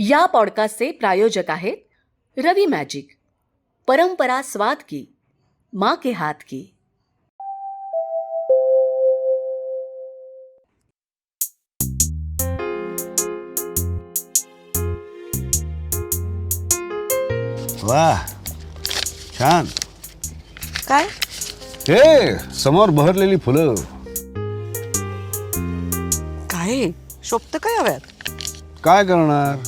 या पॉडकास्टचे प्रायोजक आहेत रवी मॅजिक. परंपरा स्वाद की माँ के हाथ की. वा छान. काय? हे समोर बहरलेली फुलं. काय? शोभत काय हव्यात? काय करणार?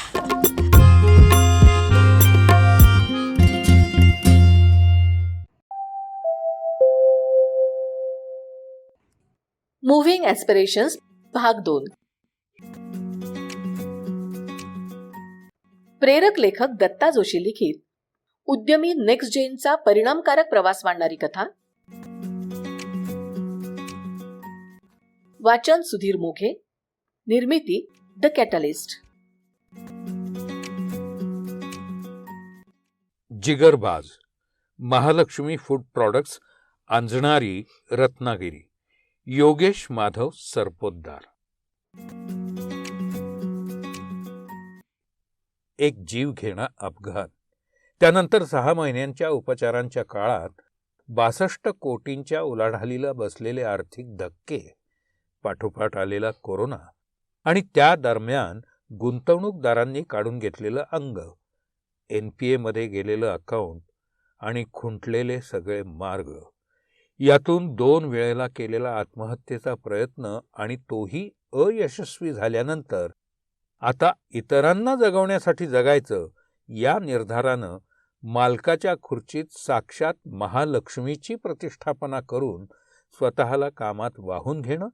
मुव्हिंग ॲस्पिरेशन्स भाग दोन. प्रेरक लेखक दत्ता जोशी लिखित. उद्यमी नेक्स्ट जेनचा परिणामकारक प्रवास मांडणारी कथा. वाचन सुधीर मोघे. निर्मिती the catalyst जिगरबाज. Mahalaxmi food products Anjanari Ratnagiri. Yogesh Madhav Sarpotdar. एक जीव घेणा अपघात. त्यानंतर सहा महिन्यांच्या उपचारांच्या काळात बासष्ट कोटींच्या उलाढालीला बसलेले आर्थिक धक्के पाठोपाठ आलेला कोरोना आणि त्या दरम्यान गुंतवणूकदारांनी काढून घेतलेलं अंग एन पी एमध्ये गेलेलं अकाउंट आणि खुंटलेले सगळे मार्ग. यातून दोन वेळेला केलेला आत्महत्येचा प्रयत्न आणि तोही अयशस्वी झाल्यानंतर आता इतरांना जगवण्यासाठी जगायचं या निर्धारानं मालकाच्या खुर्चीत साक्षात महालक्ष्मीची प्रतिष्ठापना करून स्वतःला कामात वाहून घेणं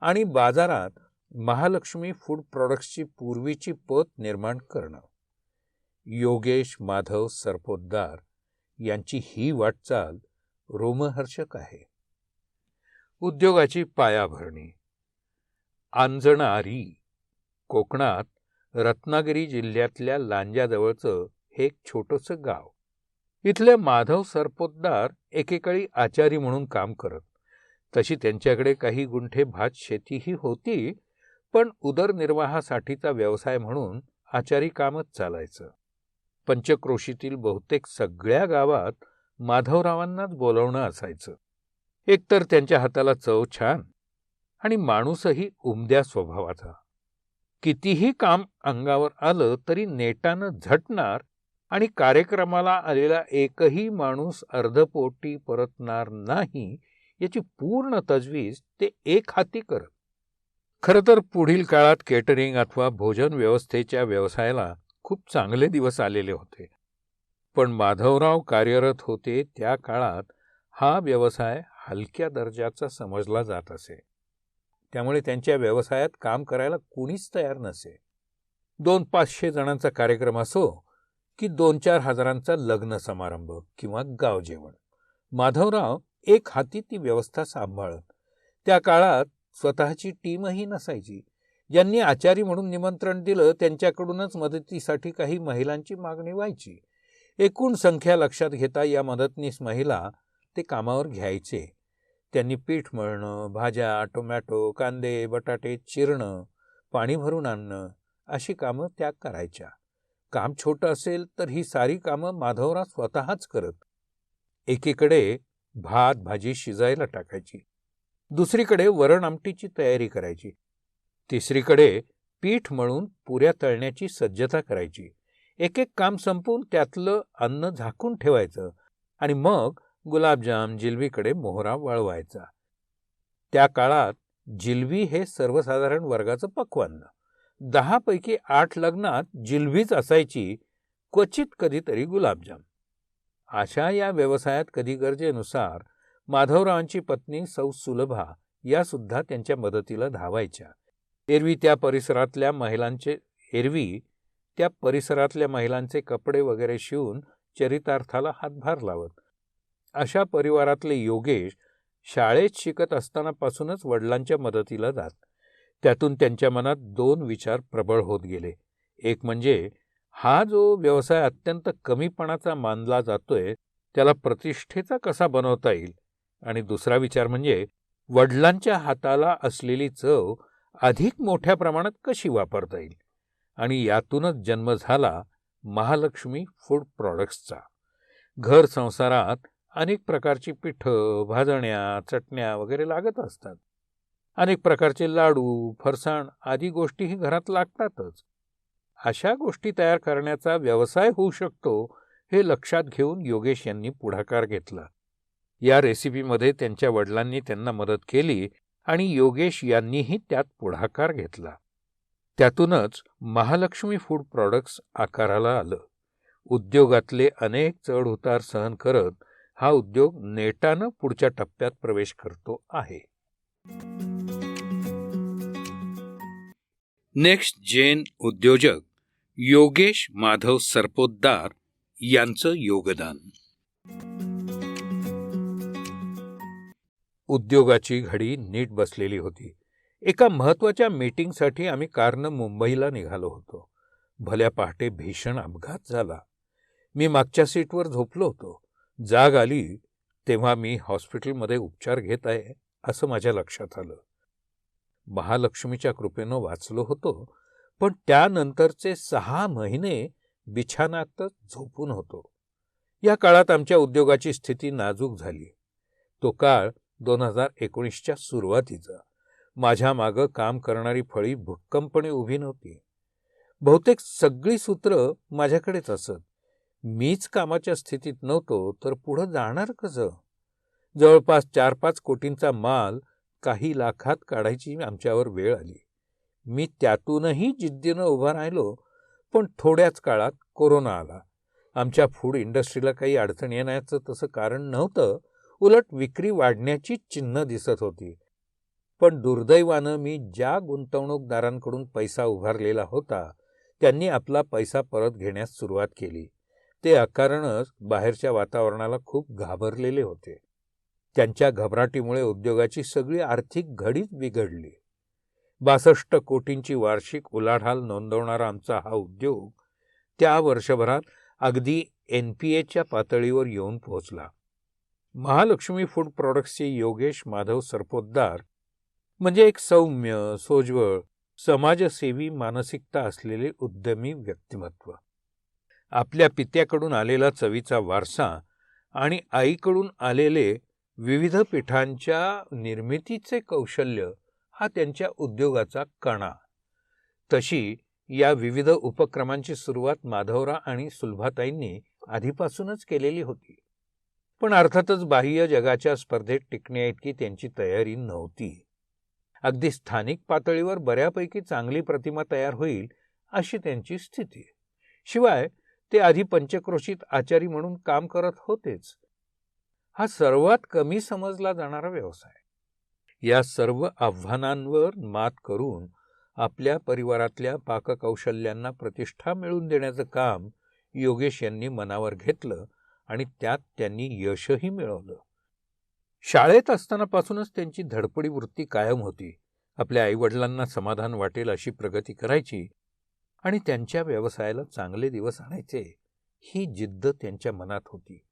आणि बाजारात महालक्ष्मी फूड प्रॉडक्ट्सची पूर्वीची पत निर्माण करणं. योगेश माधव सरपोतदार यांची ही वाटचाल रोमहर्षक आहे. उद्योगाची पायाभरणी. आंजणारी कोकणात रत्नागिरी जिल्ह्यातल्या लांजाजवळचं हे एक छोटंसं गाव. इथले माधव सरपोतदार एकेकाळी आचारी म्हणून काम करत. तशी त्यांच्याकडे काही गुंठे भात शेतीही होती पण उदरनिर्वाहासाठीचा व्यवसाय म्हणून आचारी कामच चालायचं. पंचक्रोशीतील बहुतेक सगळ्या गावात माधवरावांनाच बोलवणं असायचं. एकतर त्यांच्या हाताला चव छान आणि माणूसही उमद्या स्वभावाचा. कितीही काम अंगावर आलं तरी नेटानं झटणार आणि कार्यक्रमाला आलेला एकही माणूस अर्धपोटी परतणार नाही याची पूर्ण तजवीज ते एक हाती करत. खरं तर पुढील काळात केटरिंग अथवा भोजन व्यवस्थेच्या व्यवसायाला खूप चांगले दिवस आलेले होते. पण माधवराव कार्यरत होते त्या काळात हा व्यवसाय हलक्या दर्जाचा समजला जात असे. त्यामुळे त्यांच्या व्यवसायात काम करायला कुणीच तयार नसे. दोन पाचशे जणांचा कार्यक्रम असो की दोन चार हजारांचा लग्न समारंभ किंवा गाव जेवण. माधवराव एक हाती ती व्यवस्था सांभाळत. त्या काळात स्वतःची टीमही नसायची. ज्यांनी आचारी म्हणून निमंत्रण दिलं त्यांच्याकडूनच मदतीसाठी काही महिलांची मागणी व्हायची. एकूण संख्या लक्षात घेता या मदतनीस महिला ते कामावर घ्यायचे. त्यांनी पीठ मळणं भाज्या टोमॅटो कांदे बटाटे चिरणं पाणी भरून आणणं अशी कामं त्या करायच्या. काम छोटं असेल तर ही सारी कामं माधवराव स्वतःच करत. एकीकडे भात भाजी शिजायला टाकायची. दुसरीकडे वरण आमटीची तयारी करायची. तिसरीकडे पीठ मळून पुऱ्या तळण्याची सज्जता करायची. एक एक काम संपवून त्यातलं अन्न झाकून ठेवायचं आणि मग गुलाबजाम जिलबीकडे मोहरा वळवायचा. त्या काळात जिलबी हे सर्वसाधारण वर्गाचं पक्वान्न. दहापैकी आठ लग्नात जिलबीच असायची क्वचित कधीतरी गुलाबजाम. अशा या व्यवसायात कधी गरजेनुसार माधवरावांची पत्नी सौ सुलभा यासुद्धा त्यांच्या मदतीला धावायच्या. एरवी त्या परिसरातल्या महिलांचे एरवी त्या परिसरातल्या महिलांचे कपडे वगैरे शिवून चरितार्थाला हातभार लावत. अशा परिवारातले योगेश शाळेत शिकत असतानापासूनच वडिलांच्या मदतीला जात. त्यातून त्यांच्या मनात दोन विचार प्रबळ होत गेले. एक म्हणजे हा जो व्यवसाय अत्यंत कमीपणाचा मानला जातोय त्याला प्रतिष्ठेचा कसा बनवता येईल? आणि दुसरा विचार म्हणजे वडिलांच्या हाताला असलेली चव अधिक मोठ्या प्रमाणात कशी वापरता येईल? आणि यातूनच जन्म झाला महालक्ष्मी फूड प्रॉडक्ट्सचा. घर संसारात अनेक प्रकारची पिठं भाजण्या चटण्या वगैरे लागत असतात. अनेक प्रकारचे लाडू फरसाण आदी गोष्टीही घरात लागतातच. अशा गोष्टी तयार करण्याचा व्यवसाय होऊ शकतो हे लक्षात घेऊन योगेश यांनी पुढाकार घेतला. या रेसिपीमध्ये त्यांच्या वडिलांनी त्यांना मदत केली आणि योगेश यांनीही त्यात पुढाकार घेतला. त्यातूनच महालक्ष्मी फूड प्रॉडक्ट्स आकाराला आलं. उद्योगातले अनेक चढ उतार सहन करत हा उद्योग नेटानं पुढच्या टप्प्यात प्रवेश करतो आहे. नेक्स्ट जेन उद्योजक योगेश माधव सरपोतदार यांचं योगदान. उद्योगाची घडी नीट बसलेली होती. एका महत्त्वाच्या मीटिंगसाठी आम्ही कारनं मुंबईला निघालो होतो. भल्या पहाटे भीषण अपघात झाला. मी मागच्या सीटवर झोपलो होतो. जाग आली तेव्हा मी हॉस्पिटलमध्ये उपचार घेत आहे असं माझ्या लक्षात आलं. महालक्ष्मीच्या कृपेनं वाचलो होतो पण त्यानंतरचे सहा महिने बिछानातच झोपून होतो. या काळात आमच्या उद्योगाची स्थिती नाजूक झाली. तो काळ दोन हजार एकोणीसच्या सुरुवातीचा. माझ्या मागं काम करणारी फळी भक्कमपणे उभी नव्हती. बहुतेक सगळी सूत्र माझ्याकडेच असत. मीच कामाच्या स्थितीत नव्हतो तर पुढं जाणार कसं? जवळपास चार पाच कोटींचा माल काही लाखात काढायची आमच्यावर वेळ आली. मी त्यातूनही जिद्दीनं उभा राहिलो पण थोड्याच काळात कोरोना आला. आमच्या फूड इंडस्ट्रीला काही अडचण येण्याचं तसं कारण नव्हतं उलट विक्री वाढण्याची चिन्ह दिसत होती. पण दुर्दैवानं मी ज्या गुंतवणूकदारांकडून पैसा उभारलेला होता त्यांनी आपला पैसा परत घेण्यास सुरुवात केली. ते अकारणच बाहेरच्या वातावरणाला खूप घाबरलेले होते. त्यांच्या घबराटीमुळे उद्योगाची सगळी आर्थिक घडीच बिघडली. बासष्ट कोटींची वार्षिक उलाढाल नोंदवणारा आमचा हा उद्योग त्या वर्षभरात अगदी एन पी एच्या पातळीवर येऊन पोहोचला. महालक्ष्मी फूड प्रॉडक्ट्सचे योगेश माधव सरपोतदार म्हणजे एक सौम्य सोज्वळ समाजसेवी मानसिकता असलेले उद्यमी व्यक्तिमत्व. आपल्या पित्याकडून आलेला चवीचा वारसा आणि आईकडून आलेले विविध पीठांच्या निर्मितीचे कौशल्य हा त्यांच्या उद्योगाचा कणा. तशी या विविध उपक्रमांची सुरुवात माधवरा आणि सुलभाताईंनी आधीपासूनच केलेली होती. पण अर्थातच बाह्य जगाच्या स्पर्धेत टिकण्याइतकी त्यांची तयारी नव्हती. अगदी स्थानिक पातळीवर बऱ्यापैकी चांगली प्रतिमा तयार होईल अशी त्यांची स्थिती. शिवाय ते आधी पंचक्रोशीत आचारी म्हणून काम करत होतेच. हा सर्वात कमी समजला जाणारा व्यवसाय. या सर्व आव्हानांवर मात करून आपल्या परिवारातल्या पाककौशल्यांना प्रतिष्ठा मिळवून देण्याचं काम योगेश यांनी मनावर घेतलं आणि त्यात त्यांनी यशही मिळवलं. शाळेत असतानापासूनच त्यांची धडपडी वृत्ती कायम होती. आपल्या आईवडिलांना समाधान वाटेल अशी प्रगती करायची आणि त्यांच्या व्यवसायाला चांगले दिवस आणायचे ही जिद्द त्यांच्या मनात होती.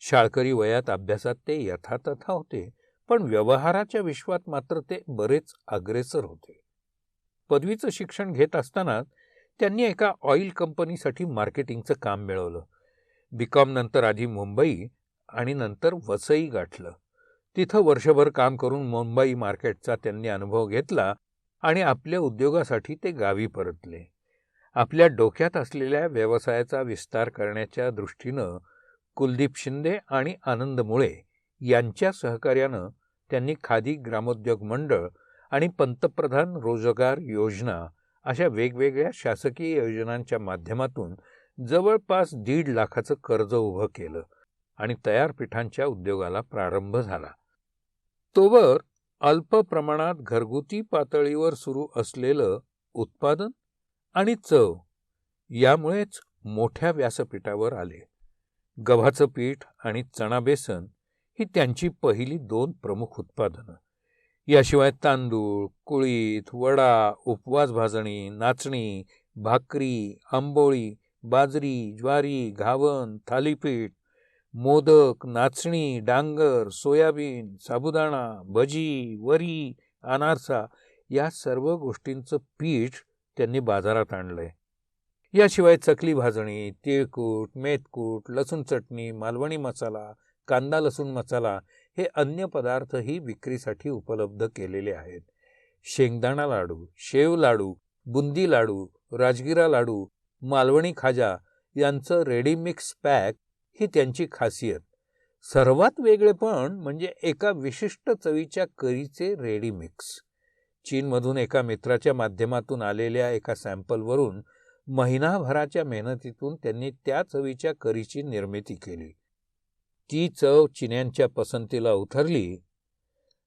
शाळकरी वयात अभ्यासात ते यथातथा होते पण व्यवहाराच्या विश्वात मात्र ते बरेच अग्रेसर होते. पदवीचं शिक्षण घेत असताना त्यांनी एका ऑइल कंपनीसाठी मार्केटिंगचं काम मिळवलं. बीकॉम नंतर आधी मुंबई आणि नंतर वसई गाठलं. तिथं वर्षभर काम करून मुंबई मार्केटचा त्यांनी अनुभव घेतला आणि आपल्या उद्योगासाठी ते गावी परतले. आपल्या डोक्यात असलेल्या व्यवसायाचा विस्तार करण्याच्या दृष्टीनं कुलदीप शिंदे आणि आनंद मुळे यांच्या सहकार्यानं त्यांनी खादी ग्रामोद्योग मंडळ आणि पंतप्रधान रोजगार योजना अशा वेगवेगळ्या शासकीय योजनांच्या माध्यमातून जवळपास दीड लाखाचं कर्ज उभं केलं आणि तयार पिठांच्या उद्योगाला प्रारंभ झाला. तोवर अल्प प्रमाणात घरगुती पातळीवर सुरू असलेलं उत्पादन आणि चव यामुळेच मोठ्या व्यासपीठावर आले. गव्हाचं पीठ आणि चणा बेसन ही त्यांची पहिली दोन प्रमुख उत्पादनं. याशिवाय तांदूळ कुळीथ वडा उपवास भाजणी नाचणी भाकरी आंबोळी बाजरी ज्वारी घावन थालीपीठ मोदक नाचणी डांगर सोयाबीन साबुदाणा भजी वरी अनारसा या सर्व गोष्टींचं पीठ त्यांनी बाजारात आणलंय. याशिवाय चकली भाजणी तिळकूट मेथकूट लसूण चटणी मालवणी मसाला कांदा लसूण मसाला हे अन्य पदार्थही विक्रीसाठी उपलब्ध केलेले आहेत. शेंगदाणा लाडू शेव लाडू बुंदी लाडू राजगिरा लाडू मालवणी खाजा यांचं रेडीमिक्स पॅक ही त्यांची खासियत. सर्वात वेगळेपण म्हणजे एका विशिष्ट चवीच्या करीचे रेडीमिक्स. चीनमधून एका मित्राच्या माध्यमातून आलेल्या एका सॅम्पलवरून महिनाभराच्या मेहनतीतून त्यांनी त्या चवीच्या करीची निर्मिती केली. ती चव चिन्यांच्या पसंतीला उतरली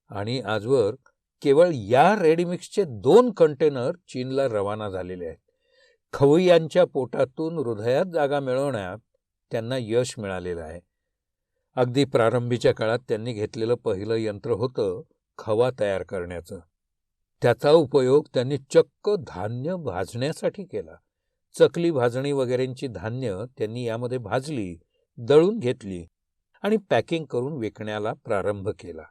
आणि आजवर केवळ या रेडीमिक्सचे दोन कंटेनर चीनला रवाना झालेले आहेत. खवय्यांच्या पोटातून हृदयात जागा मिळवण्यात त्यांना यश मिळालेलं आहे. अगदी प्रारंभीच्या काळात त्यांनी घेतलेलं पहिलं यंत्र होतं खवा तयार करण्याचं. त्याचा उपयोग त्यांनी चक्क धान्य भाजण्यासाठी केला. चकली भाजणी वगैरेंची धान्य त्यांनी यामध्ये भाजली दळून घेतली आणि पॅकिंग करून विकण्याला प्रारंभ केला.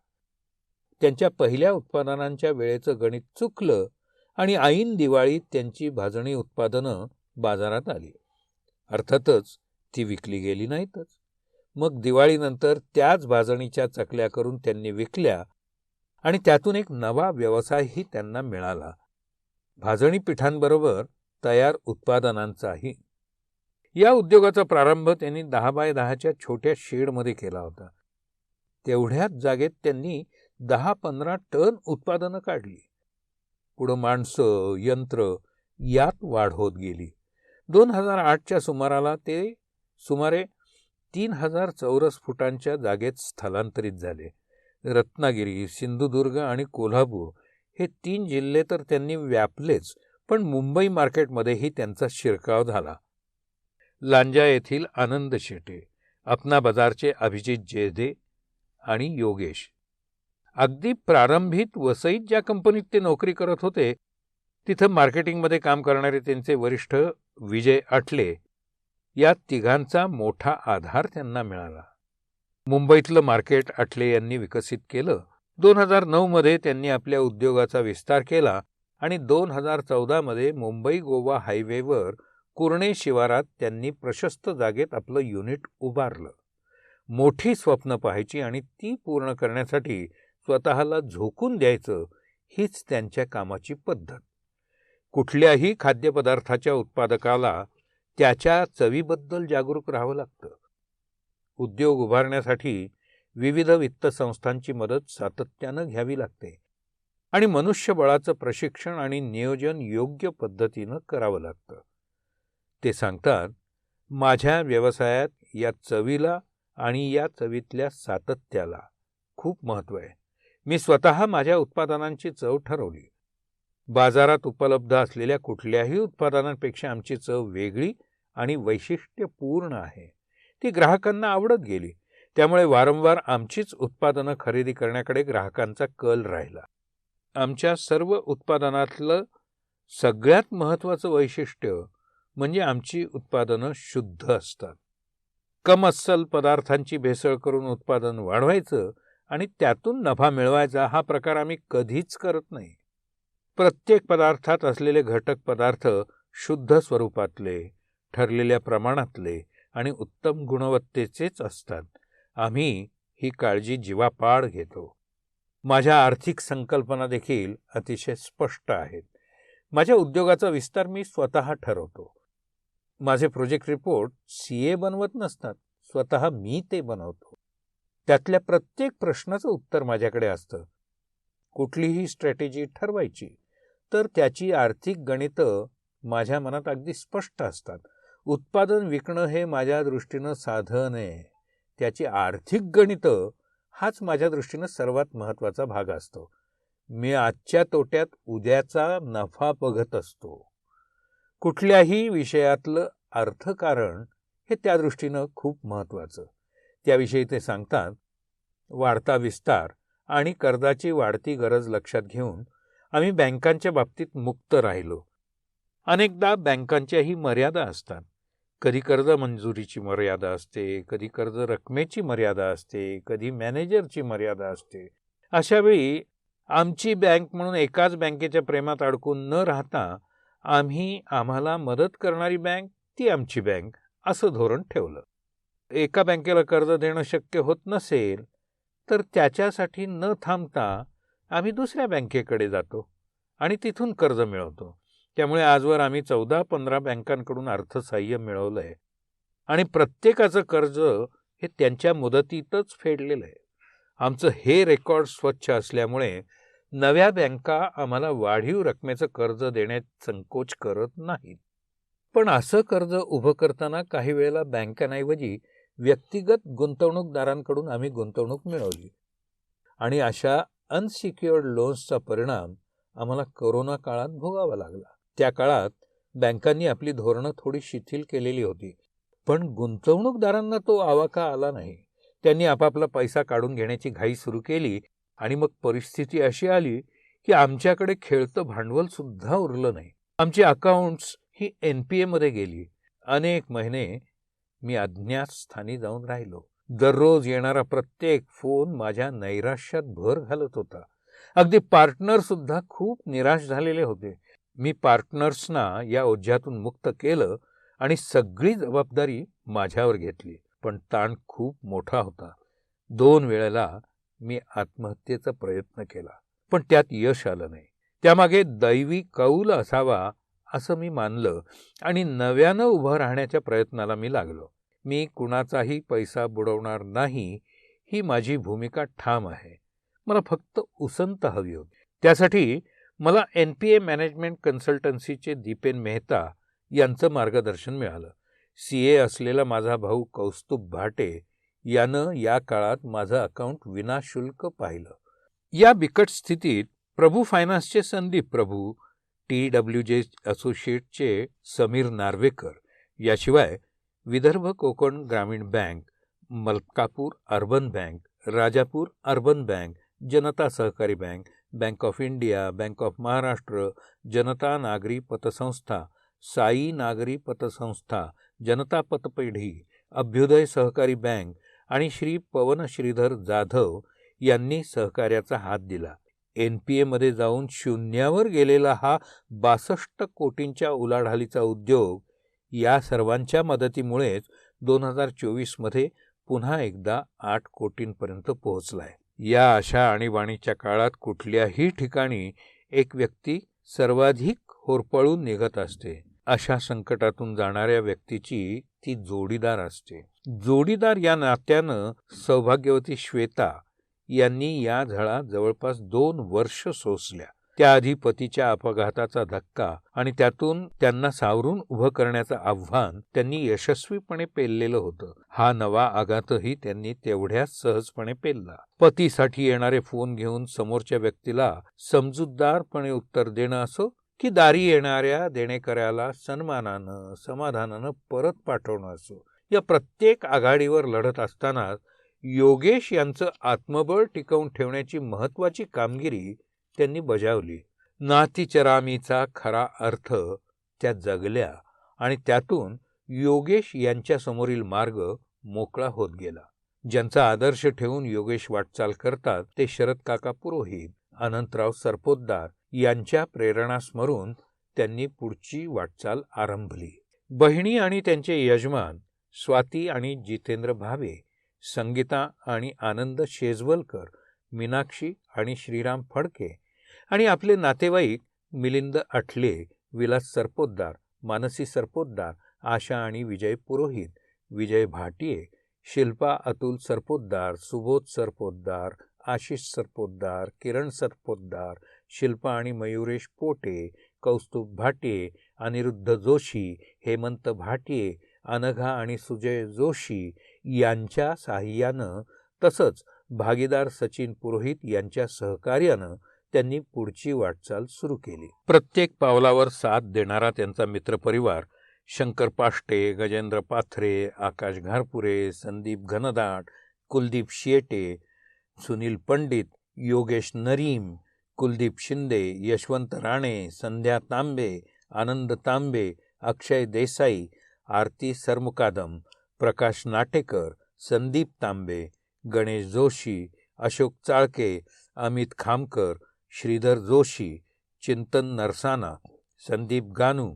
त्यांच्या पहिल्या उत्पादनांच्या वेळेचं गणित चुकलं आणि ऐन दिवाळीत त्यांची भाजणी उत्पादनं बाजारात आली. अर्थातच ती विकली गेली नाहीतच. मग दिवाळीनंतर त्याच भाजणीच्या चकल्या करून त्यांनी विकल्या आणि त्यातून एक नवा व्यवसायही त्यांना मिळाला. भाजणी पिठांबरोबर तयार उत्पादनांचाही. या उद्योगाचा प्रारंभ त्यांनी दहा बाय दहाच्या छोट्या शेडमध्ये केला होता. तेवढ्याच जागेत त्यांनी दहा पंधरा टन उत्पादनं काढली. पुढं माणसं यंत्र यात वाढ होत गेली. दोन हजार आठच्या सुमाराला ते सुमारे तीन हजार चौरस फुटांच्या जागेत स्थलांतरित झाले. रत्नागिरी सिंधुदुर्ग आणि कोल्हापूर हे तीन जिल्हे तर त्यांनी व्यापलेच पण मुंबई मार्केटमध्येही त्यांचा शिरकाव झाला. लांजा येथील आनंद शेटे अपना बाजारचे अभिजित जेधे आणि योगेश. अगदी प्रारंभित वसईत ज्या कंपनीत ते नोकरी करत होते तिथं मार्केटिंगमध्ये काम करणारे त्यांचे वरिष्ठ विजय आठले या तिघांचा मोठा आधार त्यांना मिळाला. मुंबईतलं मार्केट आठले यांनी विकसित केलं. दोन हजार नऊमध्ये त्यांनी आपल्या उद्योगाचा विस्तार केला आणि दोन हजार चौदामध्ये मुंबई गोवा हायवेवर कुर्णे शिवारात त्यांनी प्रशस्त जागेत आपलं युनिट उभारलं. मोठी स्वप्न पाहायची आणि ती पूर्ण करण्यासाठी स्वतःला झोकून द्यायचं हीच त्यांच्या कामाची पद्धत. कुठल्याही खाद्यपदार्थाच्या उत्पादकाला त्याच्या चवीबद्दल जागरूक राहावं लागतं. उद्योग उभारण्यासाठी विविध वित्त संस्थांची मदत सातत्यानं घ्यावी लागते आणि मनुष्यबळाचं प्रशिक्षण आणि नियोजन योग्य पद्धतीनं करावं लागतं. ते सांगतात माझ्या व्यवसायात या चवीला आणि या चवीतल्या सातत्याला खूप महत्त्व आहे. मी स्वतः माझ्या उत्पादनांची चव ठरवली. बाजारात उपलब्ध असलेल्या कुठल्याही उत्पादनांपेक्षा आमची चव वेगळी आणि वैशिष्ट्यपूर्ण आहे. ती ग्राहकांना आवडत गेली. त्यामुळे वारंवार आमचीच उत्पादनं खरेदी करण्याकडे ग्राहकांचा कल राहिला. आमच्या सर्व उत्पादनातलं सगळ्यात महत्त्वाचं वैशिष्ट्य म्हणजे आमची उत्पादनं शुद्ध असतात. कम अस्सल पदार्थांची भेसळ करून उत्पादन वाढवायचं आणि त्यातून नफा मिळवायचा हा प्रकार आम्ही कधीच करत नाही. प्रत्येक पदार्थात असलेले घटक पदार्थ शुद्ध स्वरूपातले ठरलेल्या प्रमाणातले आणि उत्तम गुणवत्तेचेच असतात. आम्ही ही काळजी जीवापाड घेतो. माझ्या आर्थिक संकल्पना देखील अतिशय स्पष्ट आहेत. माझ्या उद्योगाचा विस्तार मी स्वतः ठरवतो. माझे प्रोजेक्ट रिपोर्ट सी ए बनवत नसतात. स्वतः मी ते बनवतो. त्यातल्या प्रत्येक प्रश्नाचं उत्तर माझ्याकडे असतं. कुठलीही स्ट्रॅटेजी ठरवायची तर त्याची आर्थिक गणितं माझ्या मनात अगदी स्पष्ट असतात. उत्पादन विकणं हे माझ्या दृष्टीनं साधन आहे. त्याची आर्थिक गणितं हाच माझ्या दृष्टीनं सर्वात महत्त्वाचा भाग असतो. मी आजच्या तोट्यात उद्याचा नफा बघत असतो. कुठल्याही विषयातलं अर्थकारण हे त्या दृष्टीनं खूप महत्त्वाचं. त्याविषयी ते सांगतात वाढता विस्तार आणि कर्जाची वाढती गरज लक्षात घेऊन आम्ही बँकांच्या बाबतीत मुक्त राहिलो. अनेकदा बँकांच्याही मर्यादा असतात. कधी कर्ज मंजुरीची मर्यादा असते कधी कर्ज रकमेची मर्यादा असते कधी मॅनेजरची मर्यादा असते. अशावेळी आमची बँक म्हणून एकाच बँकेच्या प्रेमात अडकून न राहता आम्ही आम्हाला मदत करणारी बँक ती आमची बँक असं धोरण ठेवलं. एका बँकेला कर्ज देणं शक्य होत नसेल तर त्याच्यासाठी न थांबता आम्ही दुसऱ्या बँकेकडे जातो आणि तिथून कर्ज मिळवतो. त्यामुळे आजवर आम्ही चौदा पंधरा बँकांकडून अर्थसाह्य मिळवलं आहे आणि प्रत्येकाचं कर्ज हे त्यांच्या मुदतीतच फेडलेलं आहे. आमचं हे रेकॉर्ड स्वच्छ असल्यामुळे नव्या बँका आम्हाला वाढीव रकमेचं कर्ज देण्यात संकोच करत नाहीत. पण असं कर्ज उभं करताना काही वेळेला बँकांऐवजी व्यक्तिगत गुंतवणूकदारांकडून आम्ही गुंतवणूक मिळवली. आणि अशा अनसिक्युअर्ड लोन्सचा परिणाम आम्हाला करोना काळात भोगावा लागला. त्या काळात बँकांनी आपली धोरणं थोडी शिथिल केलेली होती. पण गुंतवणूकदारांना तो आवाका आला नाही. त्यांनी आपापला पैसा काढून घेण्याची घाई सुरू केली आणि मग परिस्थिती अशी आली की आमच्याकडे खेळतं भांडवल सुद्धा उरलं नाही. आमची अकाउंट्स ही एन पी एमध्ये गेली. अनेक महिने मी अज्ञात स्थानी जाऊन राहिलो. दररोज येणारा प्रत्येक फोन माझ्या नैराश्यात भर घालत होता. अगदी पार्टनर सुद्धा खूप निराश झालेले होते. मी पार्टनर्सना या ओझ्यातून मुक्त केलं आणि सगळी जबाबदारी माझ्यावर घेतली. पण ताण खूप मोठा होता. दोन वेळेला मी आत्महत्येचा प्रयत्न केला. पण त्यात यश आलं नाही. त्यामागे दैवी कौल असावा असं मी मानलं आणि नव्यानं उभं राहण्याच्या प्रयत्नाला मी लागलो. मी कुणाचाही पैसा बुडवणार नाही ही माझी भूमिका ठाम आहे. मला फक्त उसंत हवी होती. त्यासाठी मला एन पी ए मॅनेजमेंट कन्सल्टन्सीचे दीपेन मेहता यांचं मार्गदर्शन मिळालं. सी ए असलेला माझा भाऊ कौस्तुभ भाटे यानं या काळात माझं अकाउंट विनाशुल्क पाहिलं. या बिकट स्थितीत प्रभू फायनान्सचे संदीप प्रभू T W J असोसिएटचे Sameer Narvekar याशिवाय Vidarbha Konkan Gramin bank Malkapur urban bank Rajapur urban bank Janata Sahakari bank bank of India bank of Maharashtra Janata Nagari Patsanstha Sai नागरी पतसंस्था जनता पतपेढी अभ्युदय सहकारी बँक आणि श्री पवन श्रीधर जाधव यांनी सहकार्याचा हात दिला. एन पी एमध्ये जाऊन शून्यावर गेलेला हा बासष्ट कोटींच्या उलाढालीचा उद्योग या सर्वांच्या मदतीमुळेच दोन हजार चोवीसमध्ये पुन्हा एकदा आठ कोटींपर्यंत पोहोचलाय. या अशा आणीबाणीच्या काळात कुठल्याही ठिकाणी एक व्यक्ती सर्वाधिक होरपळून निघत असते. अशा संकटातून जाणाऱ्या व्यक्तीची ती जोडीदार असते. जोडीदार या नात्यानं सौभाग्यवती श्वेता यांनी या झळा जवळपास दोन वर्ष सोसल्या. त्याआधी पतीच्या अपघाताचा धक्का आणि त्यातून त्यांना सावरून उभं करण्याचं आव्हान त्यांनी यशस्वीपणे पेललेलं होतं. हा नवा आघातही त्यांनी तेवढ्याच सहजपणे पेलला. पतीसाठी येणारे फोन घेऊन समोरच्या व्यक्तीला समजूतदारपणे उत्तर देणं असो की दारी येणाऱ्या देणेकऱ्याला सन्मानानं समाधानानं परत पाठवणं असो या प्रत्येक आघाडीवर लढत असताना योगेश यांचं आत्मबळ टिकवून ठेवण्याची महत्वाची कामगिरी त्यांनी बजावली. नातीचरामीचा खरा अर्थ त्या जगल्या आणि त्यातून योगेश यांच्यासमोरील मार्ग मोकळा होत गेला. ज्यांचा आदर्श ठेवून योगेश वाटचाल करतात ते शरद काका पुरोहित अनंतराव सरपोतदार यांच्या प्रेरणा स्मरून त्यांनी पुढची वाटचाल आरंभली. बहिणी आणि त्यांचे यजमान स्वाती आणि जितेंद्र भावे संगीता आणि आनंद शेजवलकर मीनाक्षी आणि श्रीराम फडके आणि आपले नातेवाईक मिलिंद आठले विलास सरपोतदार मानसी सरपोतदार आशा आणि विजय पुरोहित विजय भाटिये शिल्पा अतुल सरपोतदार सुबोध सरपोतदार आशिष सरपोतदार किरण सरपोतदार शिल्पा आणि मयुरेश पोटे कौस्तुभ भाटिये अनिरुद्ध जोशी हेमंत भाटिये अनघा आणि सुजय जोशी यांच्या साहाय्यानं तसंच भागीदार सचिन पुरोहित यांच्या सहकार्यानं त्यांनी पुढची वाटचाल सुरू केली. प्रत्येक पावलावर साथ देणारा त्यांचा मित्रपरिवार शंकर पाष्टे गजेंद्र पाथरे आकाश घारपुरे संदीप घनदाट कुलदीप शेटे सुनील पंडित योगेश नरीम कुलदीप शिंदे यशवंत राणे संध्या तांबे आनंद तांबे अक्षय देसाई आरती सरमुकादम प्रकाश नाटेकर संदीप तांबे गणेश जोशी अशोक चाळके अमित खामकर श्रीधर जोशी चिंतन नरसाना संदीप गानू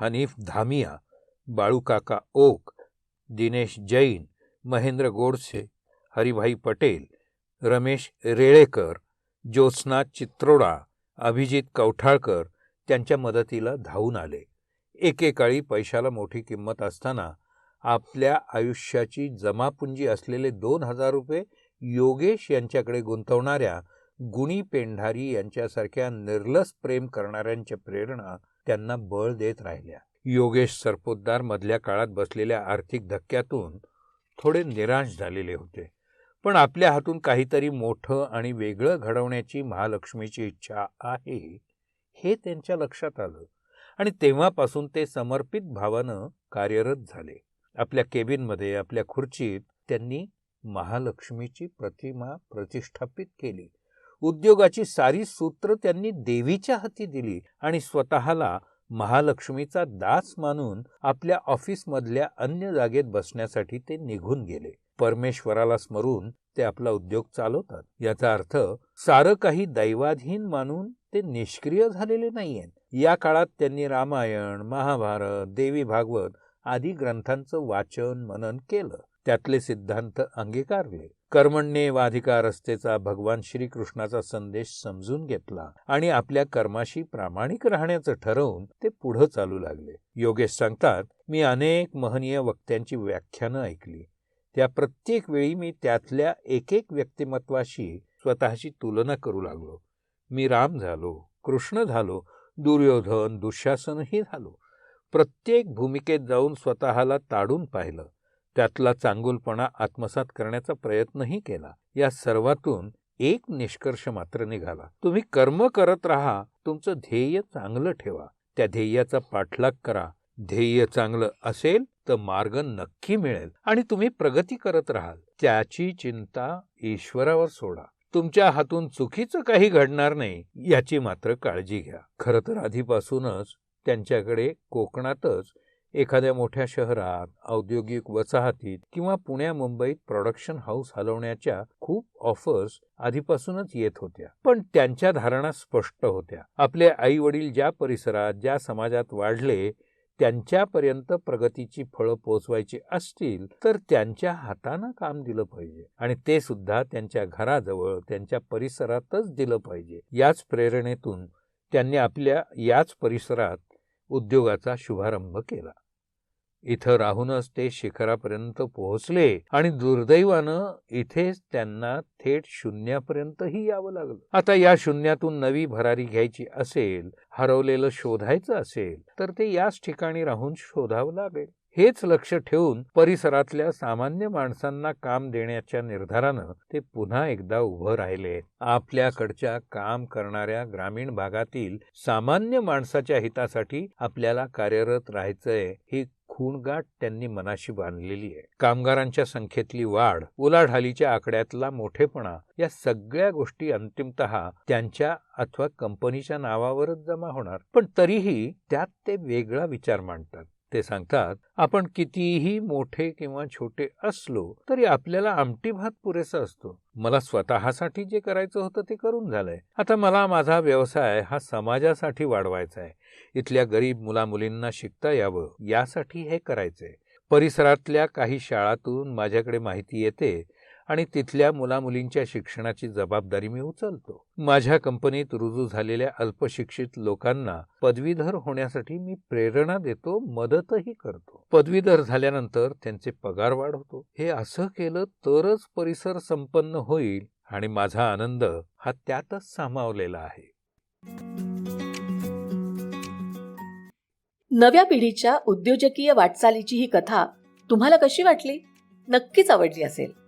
हनीफ धामिया बाळूकाका ओक दिनेश जैन महेंद्र गोडसे हरिभाई पटेल रमेश रेळेकर ज्योत्स्ना चित्रोडा अभिजित कवठाळकर त्यांच्या मदतीला धावून आले. एकेकाळी पैशाला मोठी किंमत असताना आपल्या आयुष्याची जमापुंजी असलेले दोन हजार रुपये योगेश यांच्याकडे गुंतवणाऱ्या गुणी पेंढारी यांच्यासारख्या निर्लस प्रेम करणाऱ्यांच्या प्रेरणा त्यांना बळ देत राहिल्या. योगेश सरपोतदार मधल्या काळात बसलेल्या आर्थिक धक्क्यातून थोडे निराश झालेले होते. पण आपल्या हातून काहीतरी मोठं आणि वेगळं घडवण्याची महालक्ष्मीची इच्छा आहे हे त्यांच्या लक्षात आलं. आणि तेव्हापासून ते समर्पित भावानं कार्यरत झाले. आपल्या केबिनमध्ये आपल्या खुर्चीत त्यांनी महालक्ष्मीची प्रतिमा प्रतिष्ठापित केली. उद्योगाची सारी सूत्र त्यांनी देवीच्या हाती दिली आणि स्वतःला महालक्ष्मीचा दास मानून आपल्या ऑफिसमधल्या अन्य जागेत बसण्यासाठी ते निघून गेले. परमेश्वराला स्मरून ते आपला उद्योग चालवतात. याचा अर्थ सारं काही दैवाधीन मानून ते निष्क्रिय झालेले नाहीयेत. या काळात त्यांनी रामायण महाभारत देवी भागवत आदी ग्रंथांचं वाचन मनन केलं. त्यातले सिद्धांत अंगीकारले. कर्मण्येवाधिकारस्तेचा भगवान श्रीकृष्णाचा संदेश समजून घेतला आणि आपल्या कर्माशी प्रामाणिक राहण्याचं ठरवून ते पुढं चालू लागले. योगेश सांगतात मी अनेक महनीय वक्त्यांची व्याख्यानं ऐकली. त्या प्रत्येक वेळी मी त्यातल्या एक एक व्यक्तिमत्वाशी स्वतःशी तुलना करू लागलो. मी राम झालो कृष्ण झालो दुर्योधन दुःशासनही झालो. प्रत्येक भूमिकेत जाऊन स्वतःला ताडून पाहिलं. त्यातला चांगुलपणा आत्मसात करण्याचा प्रयत्नही केला. या सर्वातून एक निष्कर्ष मात्र निघाला. तुम्ही कर्म करत राहा तुमचं ध्येय चांगलं ठेवा. त्या ध्येयाचा पाठलाग करा. ध्येय चांगलं असेल तर मार्ग नक्की मिळेल आणि तुम्ही प्रगती करत राहाल. त्याची चिंता ईश्वरावर सोडा. तुमच्या हातून चुकीचं काही घडणार नाही याची मात्र काळजी घ्या. खरं तर आधीपासूनच त्यांच्याकडे कोकणातच एखाद्या मोठ्या शहरात औद्योगिक वसाहतीत किंवा पुण्या मुंबईत प्रोडक्शन हाऊस हलवण्याच्या खूप ऑफर्स आधीपासूनच येत होत्या. पण त्यांच्या धारणा स्पष्ट होत्या. आपले आई वडील ज्या परिसरात ज्या समाजात वाढले त्यांच्यापर्यंत प्रगतीची फळं पोचवायची असतील तर त्यांच्या हातानं काम दिलं पाहिजे. आणि ते सुद्धा त्यांच्या घराजवळ त्यांच्या परिसरातच दिलं पाहिजे. याच प्रेरणेतून त्यांनी आपल्या याच परिसरात उद्योगाचा शुभारंभ केला. इथं राहूनच ते शिखरापर्यंत पोहोचले आणि दुर्दैवानं इथेच त्यांना थेट शून्यापर्यंतही यावं लागलं. आता या शून्यातून नवी भरारी घ्यायची असेल हरवलेलं शोधायचं असेल तर ते याच ठिकाणी राहून शोधावं लागेल. हेच लक्ष ठेवून परिसरातल्या सामान्य माणसांना काम देण्याच्या निर्धारानं ते पुन्हा एकदा उभं राहिले. आपल्याकडच्या काम करणाऱ्या ग्रामीण भागातील सामान्य माणसाच्या हितासाठी आपल्याला कार्यरत राहायचंय ही खूणगाठ त्यांनी मनाशी बांधलेली आहे. कामगारांच्या संख्येतली वाढ उलाढालीच्या आकड्यातला मोठेपणा या सगळ्या गोष्टी अंतिमत त्यांच्या अथवा कंपनीच्या नावावरच जमा होणार. पण तरीही त्यात ते वेगळा विचार मांडतात. ते सांगतात आपण कितीही मोठे किंवा छोटे असलो तरी आपल्याला आमटी भात पुरेसा असतो. मला स्वतःसाठी जे करायचं होतं ते करून झालंय. आता मला माझा व्यवसाय हा समाजासाठी वाढवायचा आहे. इथल्या गरीब मुलामुलींना शिकता यावं यासाठी हे करायचंय. परिसरातल्या काही शाळातून माझ्याकडे माहिती येते आणि तिथल्या मुलामुलींच्या शिक्षणाची जबाबदारी मी उचलतो. माझ्या कंपनीत रुजू झालेल्या अल्पशिक्षित लोकांना पदवीधर होण्यासाठी मी प्रेरणा देतो मदतही करतो. पदवीधर झाल्यानंतर त्यांचे पगार वाढवतो. हे असं केलं तरच परिसर संपन्न होईल आणि माझा आनंद हा त्यातच सामावलेला आहे. नव्या पिढीच्या उद्योजकीय वाटचालीची ही कथा तुम्हाला कशी वाटली? नक्कीच आवडली असेल.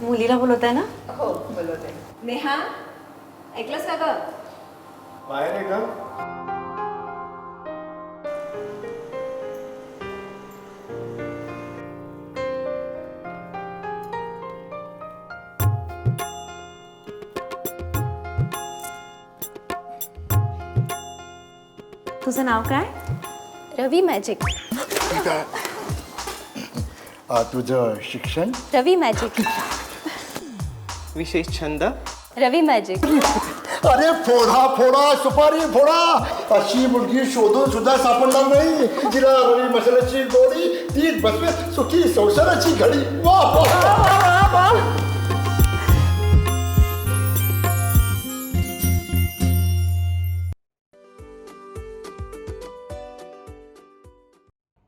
मुलीला बोलवत आहे ना? हो बोलवते. नेहा ऐकलंस का ग? बाहेर आहे का? तुझं नाव काय? रवी मॅजिक तुझं शिक्षण? रवी मॅजिक विशेष छंद? रवी मॅजिक अरे फोडा फोडा सुपारी फोडा. अशी मुलगी शोधून सुद्धा सापडणार नाही. तिला रवी मसाल्याची गोडी ती बसवे सुखी संसाराची घडी. वा.